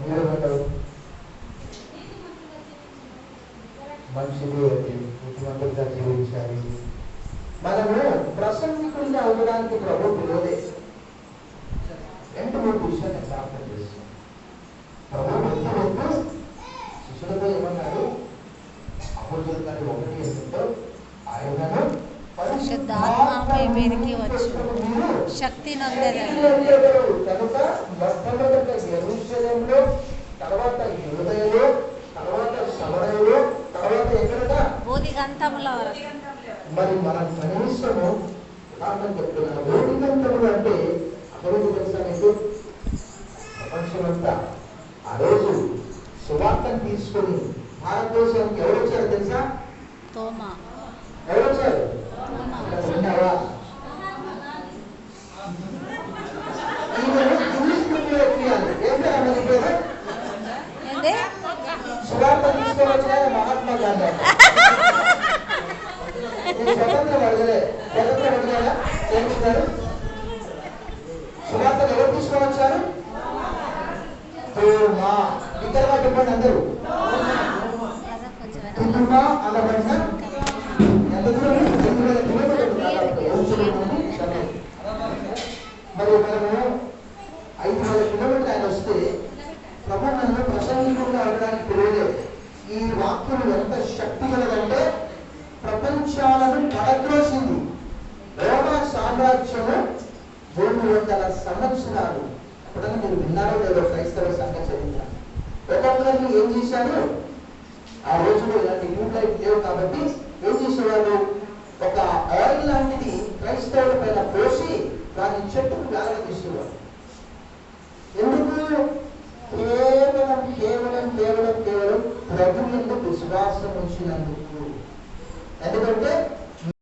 మీరేమంటారు మంచిది అది బుద్ధిమంతులుగా జీవించాలి మనము ప్రసంగికుల్ని అవ్వడానికి ప్రభు పిలవలే రెండు మూడు విషయాన్ని జ్ఞాపకం చేస్తాం ప్రభు వద్దు వద్దు శిష్యులతో ఏమన్నాడు అపోజుల కానీ ఒకటి ఏంటంటే ఆయనను పరిశుద్ధాత్మపై పెరిగి వచ్చు. మీరు శక్తి నొందెదరు మరి మన కనీసము ఉదాహరణ అంటే అభివృద్ధి తెలుసా మీకు? ప్రపంచమంతా. ఆ రోజు సువార్తను తీసుకొని భారతదేశానికి ఎవరు వచ్చారు తెలుసా? ఎవరు వచ్చారు? సువార్త తీసుకొని వచ్చిన మహాత్మా గాంధీ ఈ స్వతంత్రం అడగలే ఎవరు తీసుకొని వచ్చారు తోమా చెప్పండి అందరూ తుమ్మా అనబడిన ఎంత దూరం వేల కిలోమీటర్లు మరి మనము ఐదు వేల కిలోమీటర్లు ఆయన వస్తే ప్రభు నన్ను అవడానికి పిలవలేదు ఈ వాక్యం ఎంత శక్తి కలదంటే సంవత్సరం రెండు వందల సంవత్సరాలు ఎప్పుడైనా మీరు విన్నారో లేదో క్రైస్తవ సంఘ చరిత్ర. ఒక్కొక్కరిని ఏం చేశారు? ఆ రోజులో ఇలాంటి ట్యూబ్లైట్ లేవు కాబట్టి ఏం చేసేవాళ్ళు? ఒక ఆయిల్ లాంటిది క్రైస్తవుల పైన పోసి దాని చెట్టుకు వేలాడదీసేవారు ఎందుకు? కేవలం కేవలం కేవలం కేవలం ప్రభు ఎందుకు విశ్వాసం వచ్చినందుకు ఎందుకంటే